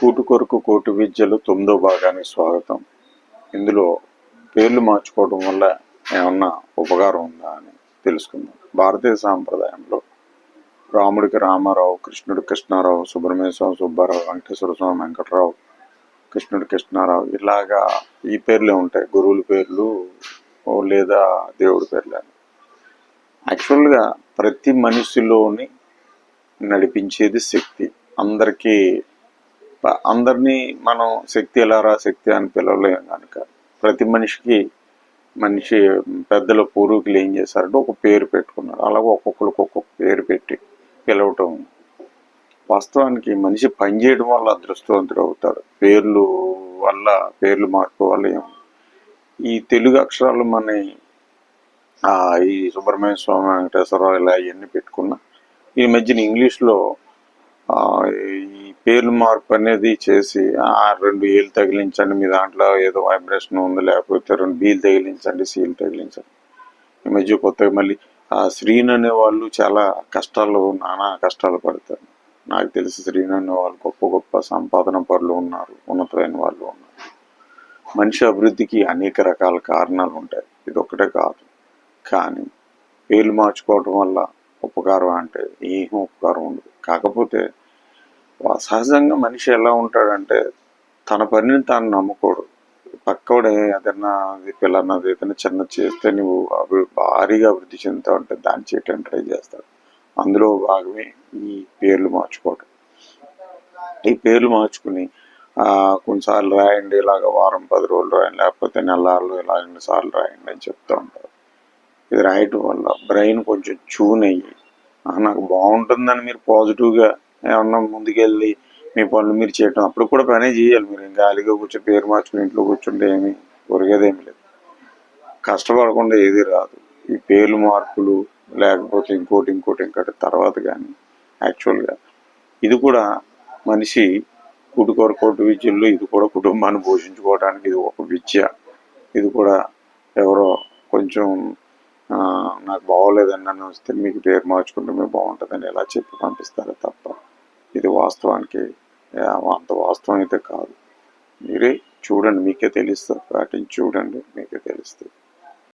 కూటు కొరకు కోటి విద్యలు తొమ్మిదో భాగానికి స్వాగతం. ఇందులో పేర్లు మార్చుకోవడం వల్ల ఏమన్నా ఉపకారం ఉందా అని తెలుసుకుందాం. భారతీయ సాంప్రదాయంలో రాముడికి రామారావు కృష్ణుడు కృష్ణారావు సుబ్రహ్మణ్య స్వామి సుబ్బారావు వెంకటేశ్వర స్వామి వెంకటరావు కృష్ణుడు కృష్ణారావు ఇలాగా ఈ పేర్లే ఉంటాయి. గురువుల పేర్లు ఓ లేదా దేవుడి పేర్లు అని. యాక్చువల్గా ప్రతి మనిషిలోని నడిపించేది శక్తి. అందరికీ అందరినీ మనం శక్తి ఎలా రా శక్తి అని పిలవలేం కనుక. ప్రతి మనిషికి మనిషి పెద్దల పూర్వీకులు ఏం చేశారంటే ఒక పేరు పెట్టుకున్నారు. అలాగే ఒక్కొక్కరికి ఒక్కొక్క పేరు పెట్టి పిలవటం. వాస్తవానికి మనిషి పనిచేయడం వల్ల అదృష్టవంతుడు అవుతాడు. పేర్లు వల్ల పేర్లు మార్పు వల్ల ఏం ఈ తెలుగు అక్షరాలు మన ఈ సుబ్రహ్మణ్య స్వామి వెంకటేశ్వరరావు ఇలా ఇవన్నీ పెట్టుకున్నా. ఈ మధ్యన ఇంగ్లీష్లో ఈ పేర్లు మార్పు అనేది చేసి ఆ రెండు ఏళ్ళు తగిలించండి మీ దాంట్లో ఏదో వైబ్రేషన్ ఉంది లేకపోతే రెండు బీలు తగిలించండి సీలు తగిలించండి. ఈ మధ్య కొత్తగా మళ్ళీ ఆ శ్రీను అనే వాళ్ళు చాలా కష్టాలు నానా కష్టాలు పడతారు. నాకు తెలిసి శ్రీను అనే వాళ్ళు గొప్ప గొప్ప సంపాదన పరులు ఉన్నారు ఉన్నతమైన వాళ్ళు ఉన్నారు. మనిషి అభివృద్ధికి అనేక రకాల కారణాలు ఉంటాయి. ఇది ఒకటే కాదు. కానీ పేర్లు మార్చుకోవటం వల్ల ఉపకారం అంటే ఏం ఉపకారం ఉండదు. కాకపోతే సహజంగా మనిషి ఎలా ఉంటాడంటే తన పనిని తాను నమ్ముకోడు పక్కవాడే ఏదైనా అది పిల్లన్నది ఏదైనా చిన్న చేస్తే నువ్వు అభి భారీగా అభివృద్ధి చెందుతావు అంటే దాన్ని చేయటం ట్రై చేస్తాడు. అందులో భాగమే ఈ పేర్లు మార్చుకోవడం ఈ పేర్లు మార్చుకుని కొన్నిసార్లు రాయండి ఇలాగ వారం పది రోజులు రాయండి లేకపోతే నెలలు ఇలా రెండు సార్లు రాయండి అని చెప్తూ ఉంటారు. ఇది రాయటం వల్ల బ్రెయిన్ కొంచెం చూన్ అయ్యి నాకు బాగుంటుందని మీరు పాజిటివ్గా ఏమన్నా ముందుకెళ్ళి మీ పనులు మీరు చేయటం అప్పుడు కూడా పనే చేయాలి మీరు. ఇంకా ఖాళీగా కూర్చొని పేరు మార్చుకుని ఇంట్లో కూర్చుంటే ఏమి ఒరిగేదేమి లేదు. కష్టపడకుండా ఏది రాదు. ఈ పేర్లు మార్పులు లేకపోతే ఇంకోటి ఇంకోటి ఇంకోటి తర్వాత కానీ యాక్చువల్గా ఇది కూడా మనిషి కుటుకొర కోటి విద్యల్లో ఇది కూడా కుటుంబాన్ని పోషించుకోవడానికి ఇది ఒక విద్య. ఇది కూడా ఎవరో కొంచెం నాకు బాగోలేదని నన్ను వస్తే మీకు పేరు మార్చుకుంటే మీకు బాగుంటుందని ఎలా చెప్పి పంపిస్తారు తప్ప వాస్తవానికి అంత వాస్తవం అయితే కాదు. మీరే చూడండి మీకే తెలుస్తుంది వాటిని చూడండి మీకే తెలుస్తుంది.